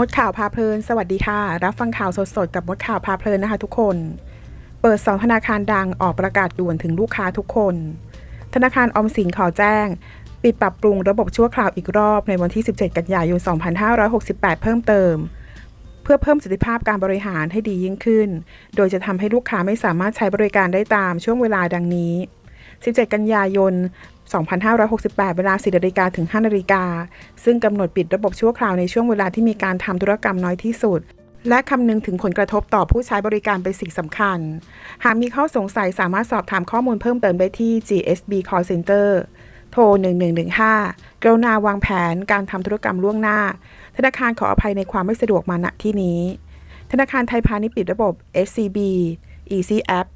มดข่าวพาเพลิน สวัสดีค่ะ รับฟังข่าวสดๆ กับมดข่าวพาเพลินนะคะทุกคน เปิดสองธนาคารดังออกประกาศด่วนถึงลูกค้าทุกคน ธนาคารออมสินขอแจ้ง ปิดปรับปรุงระบบชั่วคราวอีกรอบในวันที่ 17 กันยายน 2568 เพิ่มเติม เพื่อเพิ่มประสิทธิภาพการบริหารให้ดียิ่งขึ้น โดยจะทำให้ลูกค้าไม่สามารถใช้บริการได้ตามช่วงเวลาดังนี้ 17 กันยายน 2568 เวลา 4นาฬิกาถึง 5นาฬิกา ซึ่งกำหนดปิดระบบชั่วคราวในช่วงเวลาที่มีการทำธุรกรรมน้อยที่สุด และคำนึงถึงผลกระทบต่อผู้ใช้บริการเป็นสิ่งสำคัญ หากมีข้อสงสัยสามารถสอบถามข้อมูลเพิ่มเติมได้ที่ GSB Call Center โทร 1115 กรุณาวางแผนการทำธุรกรรมล่วงหน้า ธนาคารขออภัยในความไม่สะดวกมาณที่นี้ ธนาคารไทยพาณิชย์ปิดระบบ SCB Easy App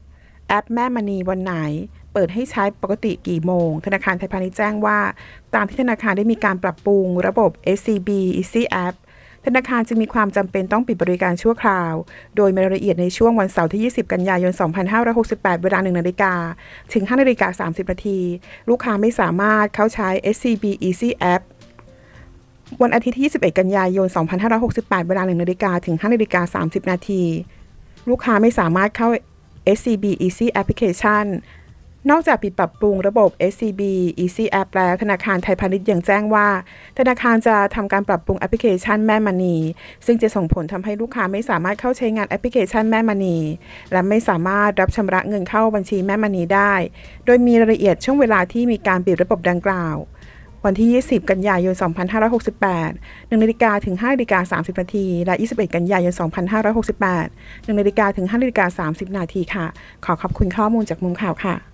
แอปแม่มณีวันไหน เปิดให้ใช้ปกติกี่โมง ธนาคารไทยพาณิชย์แจ้งว่า ตามที่ธนาคารได้มีการปรับปรุงระบบ SCB Easy App ธนาคารจึงมีความจำเป็นต้องปิดบริการชั่วคราว โดยมีรายละเอียดในช่วงวันเสาร์ที่ 20 กันยายน 2568 เวลา 1 นาฬิกา ถึง 5 นาฬิกา 30 นาที ลูกค้าไม่สามารถเข้าใช้ SCB Easy App วันอาทิตย์ที่ 21 กันยายน 2568 เวลา 1 นาฬิกา ถึง 5 นาฬิกา 30 นาที ลูกค้าไม่สามารถเข้า SCB Easy Application นอกจากปิดปรับปรุงระบบ SCB Easy App แล้วธนาคารไทยพาณิชย์ยังแจ้งว่า ธนาคารจะทำการปรับปรุงแอปพลิเคชันแม่มณี ซึ่งจะส่งผลทำให้ลูกค้าไม่สามารถเข้าใช้งานแอปพลิเคชันแม่มณี และไม่สามารถรับชำระเงินเข้าบัญชีแม่มณีได้ โดยมีรายละเอียดช่วงเวลาที่มีการปิดระบบดังกล่าว วันที่ 20 กันยายน 2568 1นาฬิกาถึง5นาฬิกา30 นาที และ 21 กันยายน 2568 1นาฬิกาถึง5นาฬิกา30 นาทีค่ะ ขอขอบคุณข้อมูลจากมุมข่าวค่ะ